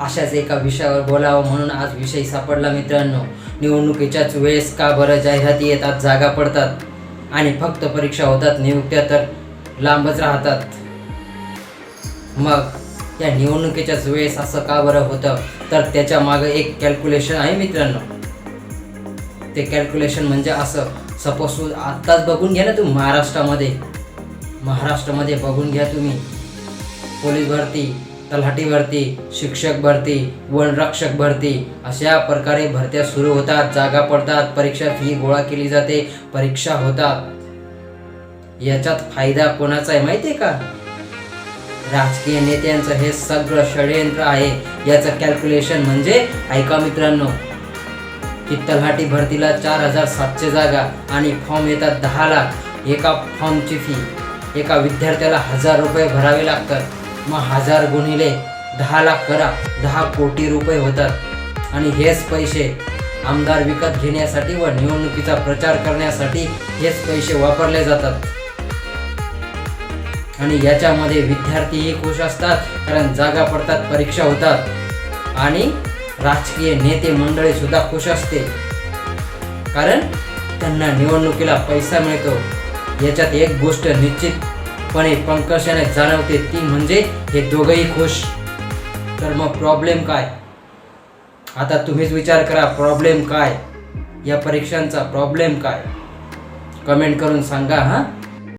अशाच एका विषयावर बोलावं म्हणून आज विषय सापडला मित्रांनो. निवडणुकीच्याच वेळेस का बरं जाहिराती येतात जागा पडतात आणि फक्त परीक्षा होतात नियुक्त्या तर लांबच राहतात. मग या निवडणुकीच्याच वेळेस असं का बरं होतं? तर त्याच्या मागं एक कॅल्क्युलेशन आहे मित्रांनो. ते कॅल्क्युलेशन म्हणजे असं सपोज आत्ताच बघून घ्या ना तुम्ही महाराष्ट्रामध्ये. महाराष्ट्रामध्ये बघून घ्या तुम्ही. पोलीस भरती तलाठी भरती शिक्षक भरती वनरक्षक भरती अशा प्रकारे भरत्या सुरू होतात. जागा पडतात परीक्षा फी गोळा केली जाते परीक्षा होतात. याच्यात फायदा कोणाचा आहे माहिती आहे का? राजकीय नेत्यांचं हे सगळं षडयंत्र आहे. याचं कॅल्क्युलेशन म्हणजे ऐका मित्रांनो की तलाठी भरतीला चार हजार सातशे जागा आणि फॉर्म येतात दहा लाख. एका फॉर्मची फी एका विद्यार्थ्याला हजार रुपये भरावे लागतात. मग हजार गुणिले दहा लाख करा दहा कोटी रुपये होतात. आणि हेच पैसे आमदार विकत घेण्यासाठी व निवडणुकीचा प्रचार करण्यासाठी हेच पैसे वापरले जातात. आणि याच्यामध्ये विद्यार्थीही खुश असतात कारण जागा पडतात परीक्षा होतात. आणि राजकीय नेते मंडळी सुद्धा खुश असते. कारण त्यांना निवडणुकीला पैसा मिळतो. याच्यात एक गोष्ट निश्चित पण हे पंकशाने जाणवते ती म्हणजे हे दोघंही खुश. तर मग प्रॉब्लेम काय? आता तुम्हीच विचार करा प्रॉब्लेम काय? या परीक्षांचा प्रॉब्लेम काय? कमेंट करून सांगा हां?